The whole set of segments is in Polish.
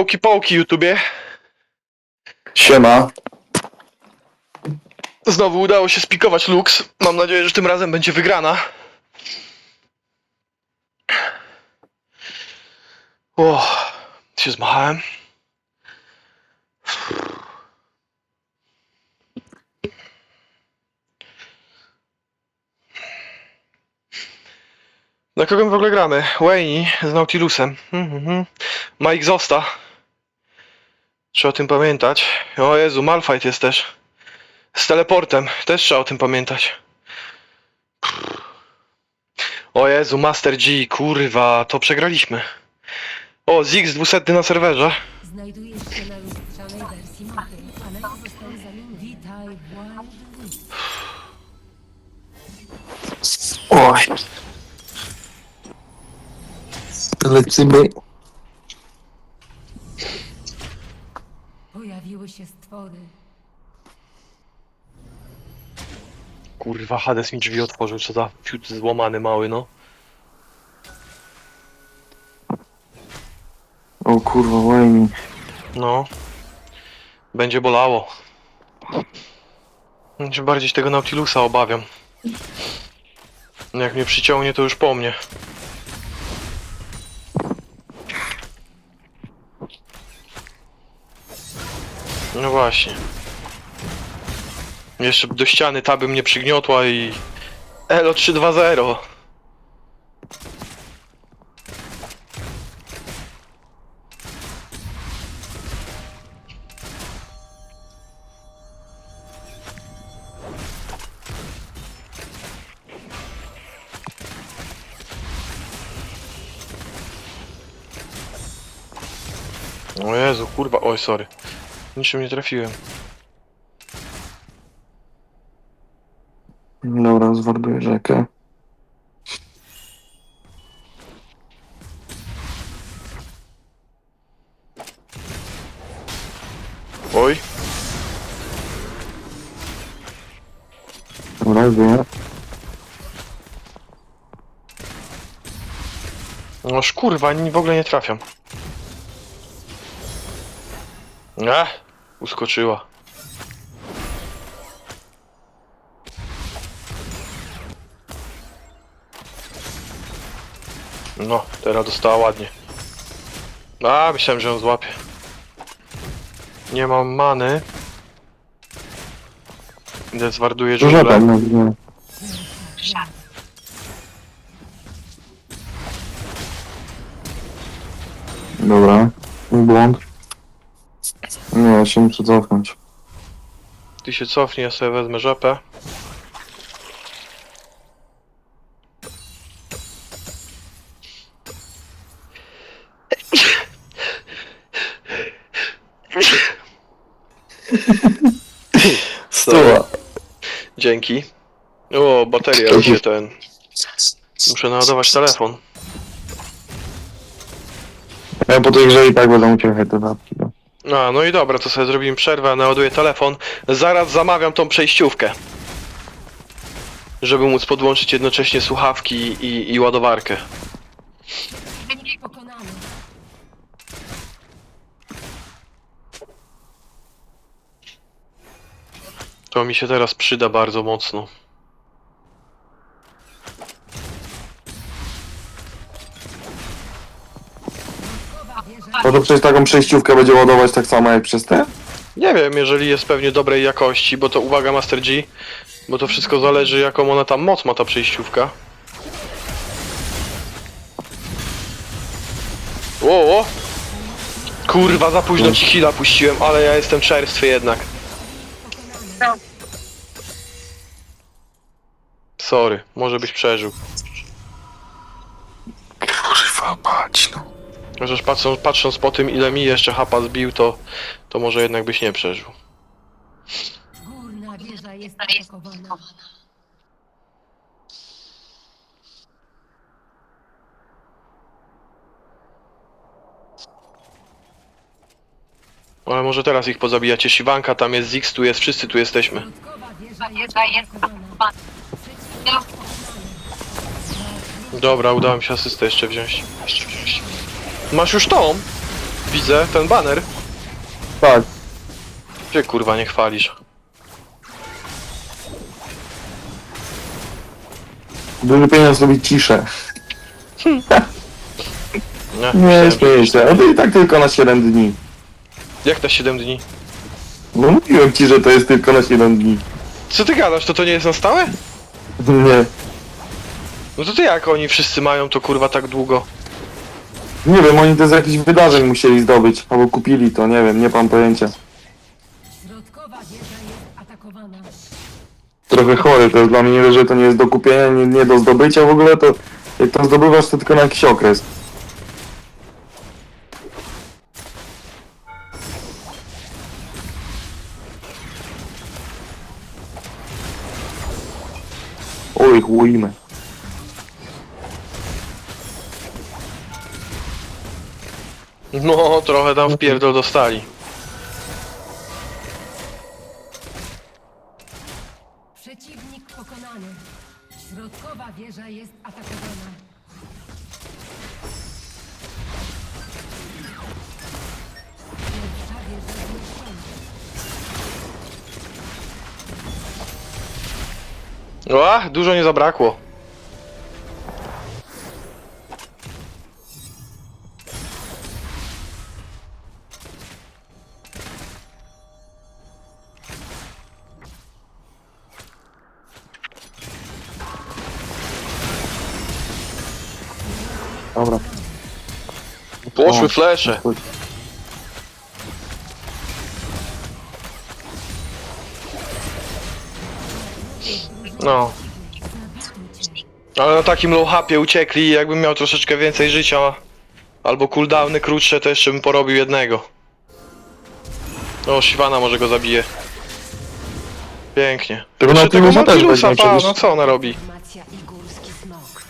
Połki połki YouTubie. Siema. Znowu udało się spikować Lux. Mam nadzieję, że tym razem będzie wygrana. O, się zmachałem. Na kogo my w ogóle gramy? Wayne z Nautilusem. Mhm, mhm. Mike Zosta. Trzeba o tym pamiętać. O Jezu, Malfight jest też. Z teleportem. Też trzeba o tym pamiętać. O Jezu, Master G, kurwa, to przegraliśmy. O, Ziggs 200 na serwerze. Znajdujesz się na lustrzanej wersji mapy. Panele zostały zamienione. Witaj, Wild Rift. Oj. Lecimy. Się stwory. Kurwa, Hades mi drzwi otworzył, co za fiut złamany mały, no. O kurwa, Wayne. No. Będzie bolało. Się bardziej tego Nautilusa obawiam. Jak mnie przyciągnie, to już po mnie. No właśnie. Jeszcze do ściany ta by mnie przygniotła i... Elo 320. O Jezu, kurwa, oj, sorry. Niczym nie trafiłem. Dobra, zwarduję rzekę. Oj, Dobra, wie. noż kurwa, ni w ogóle nie trafiam. Ech, uskoczyła. No, teraz dostała ładnie. A, myślałem, że ją złapie. Nie mam many. Idę zwarduję no nie. Dobra. Mój błąd. Nie, ja się muszę cofnąć. Ty się cofnij, ja sobie wezmę rzepę. Stuła. Dzięki. O, bateria, gdzie ten? Muszę naładować telefon. Ja po tej grze i tak będę uciekać do dodatki. No. A, no i dobra, to sobie zrobimy przerwę, naładuję telefon. Zaraz zamawiam tą przejściówkę. Żeby móc podłączyć jednocześnie słuchawki i, i ładowarkę. Pokonany. To mi się teraz przyda bardzo mocno. No to przecież taką przejściówkę będzie ładować tak samo jak przez te? Nie wiem, jeżeli jest pewnie dobrej jakości, bo to uwaga Master G, bo to wszystko zależy jaką ona tam moc ma ta przejściówka. O, o! Kurwa, za późno ci heala puściłem, ale ja jestem czerstwy jednak. Sorry, może byś przeżył. Kurwa, bać no. Chociaż patrząc, patrząc po tym ile mi jeszcze hapa zbił, to, to może jednak byś nie przeżył. Górna wieża jest atakowana. Ale może teraz ich pozabijacie. Siwanka, tam jest Zix, tu jest, wszyscy tu jesteśmy. Środkowa wieża jest atakowana. Przeciwnik pokonany. Dobra, udało mi się asystę jeszcze wziąć. Masz już tą? Widzę ten baner. Tak. Gdzie kurwa nie chwalisz? Duży pieniądz robi ciszę. Nie, Nie, myślałem, śmieję się. A to i tak tylko na 7 dni. Jak na 7 dni? No mówiłem ci, że to jest tylko na 7 dni. Co ty gadasz, to to nie jest na stałe? Nie. No to ty jak oni wszyscy mają to kurwa tak długo? Nie wiem, oni to z jakichś wydarzeń musieli zdobyć. Albo kupili to, nie wiem, nie mam pojęcia. Środkowa wieża jest atakowana. Trochę chory to jest dla mnie, że to nie jest do kupienia, nie, nie do zdobycia w ogóle, to jak to zdobywasz, to tylko na jakiś okres. Oj, chłujmy. No, trochę tam w pierdol dostali. Przeciwnik pokonany. Środkowa wieża jest atakowana. Pierwsza wieża zniszczona. Ła, dużo nie zabrakło. Poszły O. flesze. No. Ale na takim low hapie uciekli i jakbym miał troszeczkę więcej życia albo cooldowny krótsze, to jeszcze bym porobił jednego. O, Sivana może go zabije. Pięknie. Tego Jeszcze Nautilusa też Nautilusa, weźmie pa, no co ona robi? Informacja i górski smok.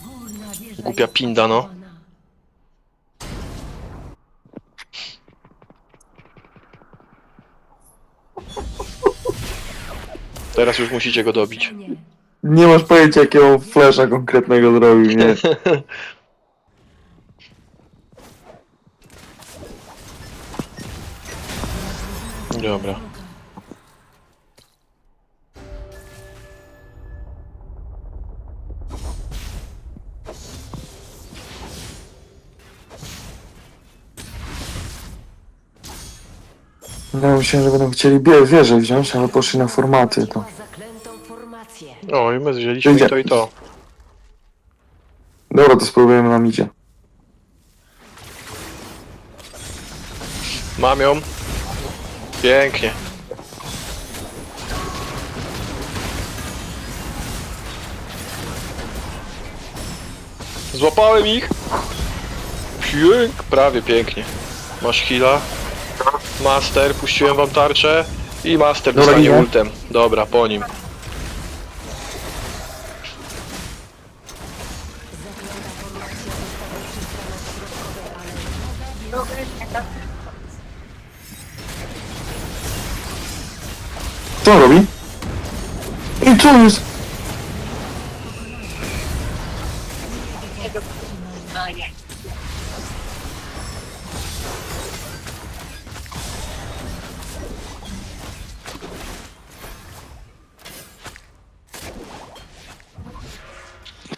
Górna wieża Głupia jest pinda, no. atakowana. Teraz już musicie go dobić. Nie. Masz pojęcia, jakiego flesza konkretnego zrobił, nie? Dobra. No myślałem, że będą chcieli bie- wieżę wziąć, ale poszli na formaty to. zaklętą formację. O, i my wzięliśmy i to i to. Dobra, to spróbujemy na midzie. Mam ją. Pięknie. Złapałem ich. Pięk, prawie pięknie. Masz heala. Master, puściłem wam tarczę. I master Dobra, dostanie idę. ultem. Dobra, po nim. Co on robi? I co jest?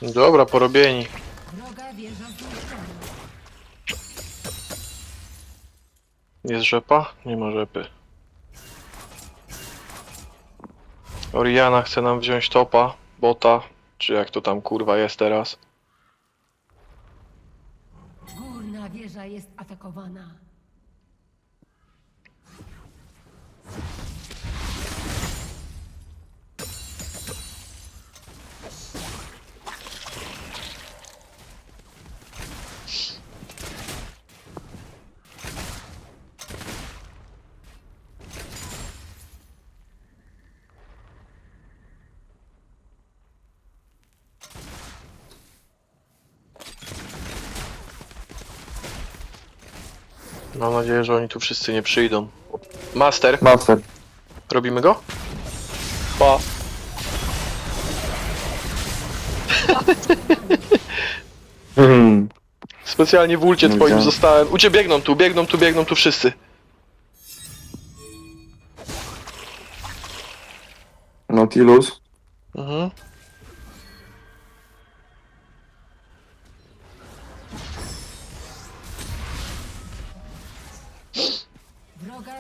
Dobra, porobieni. Wroga wieża zniszczona. Jest rzepa? Nie ma rzepy. Oriana chce nam wziąć topa, bota, czy jak to tam kurwa jest teraz. Górna wieża jest atakowana. Mam nadzieję, że oni tu wszyscy nie przyjdą. Master, Master. robimy go? Pa. Hmm. Specjalnie w ulcie No twoim widziałem. zostałem. Ucie biegną tu, biegną tu, biegną tu wszyscy. Nautilus. Mhm.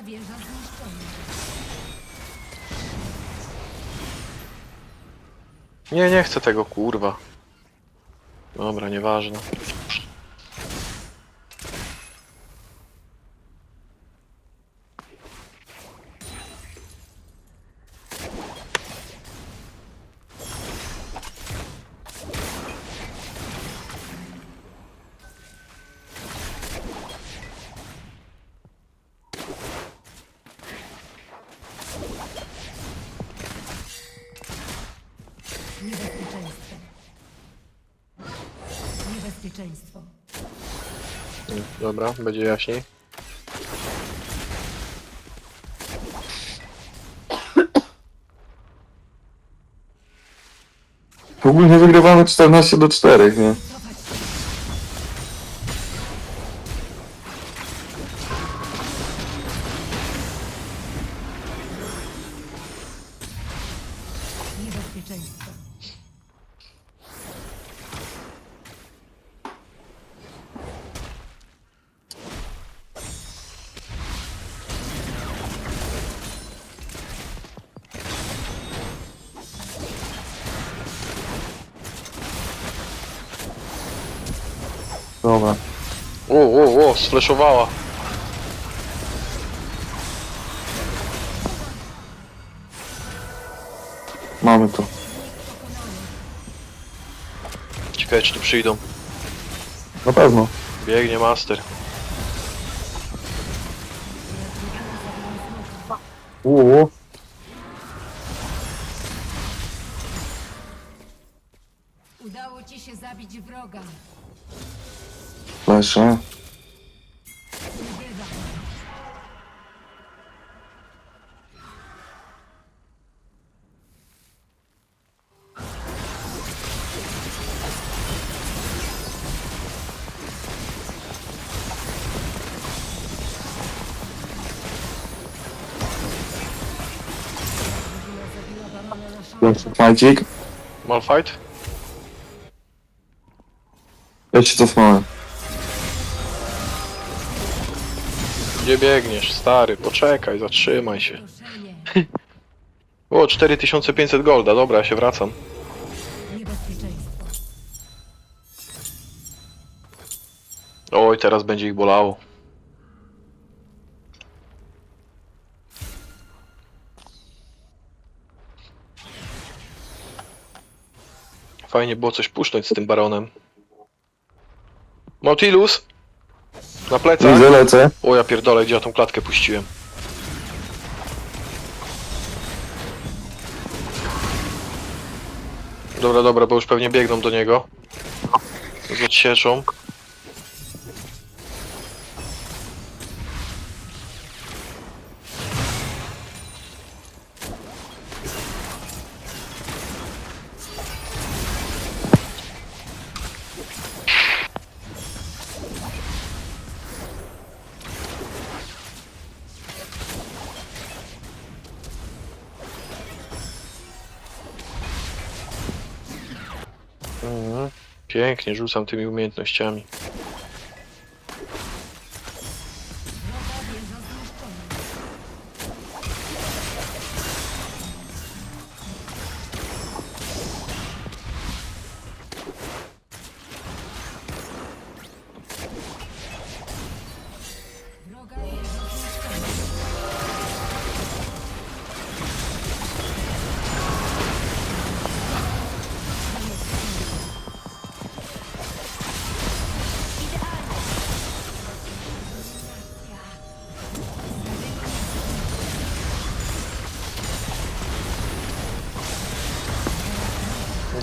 Wieża zniszczona. Nie, nie chcę tego, kurwa. Dobra, nieważne. Niebezpieczeństwo. Dobra, będzie jaśniej. Ogólnie wygrywamy 14 do 4, nie? Dobra. O, o, o, sfleszowała. Mamy to. Ciekawe, czy tu przyjdą. Na pewno. Biegnie master. Uuu. Udało ci się zabić wroga. Flasha. Majcik, Malfight? ja się cofnąłem. Gdzie biegniesz, stary? Poczekaj, zatrzymaj się. O, 4500 golda, dobra, ja się wracam. Oj, teraz będzie ich bolało. Fajnie było coś puszczać z tym baronem. Nautilus! Na plecach! Widzę, lecę. O ja pierdolę, gdzie ja tą klatkę puściłem. Dobra, dobra, bo już pewnie biegną do niego. Z Pięknie, rzucam tymi umiejętnościami.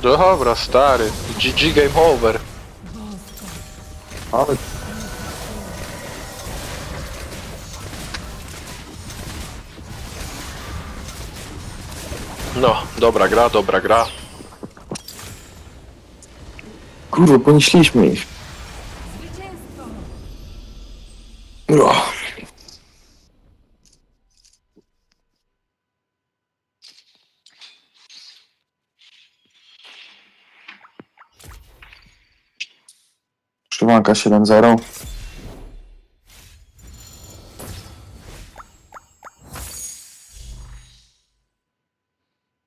Dobra, stary. GG game over. Ale... No, dobra gra, dobra gra. Kurwa, ponieśliśmy ich. Zwycięstwo! Uch. Szywanka 7-0.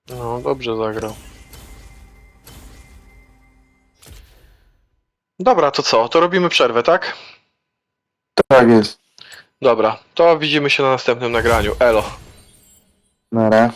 No, dobrze zagrał. Dobra, to co? To robimy przerwę, tak? Tak jest. Dobra, to widzimy się na następnym nagraniu. Elo. Na.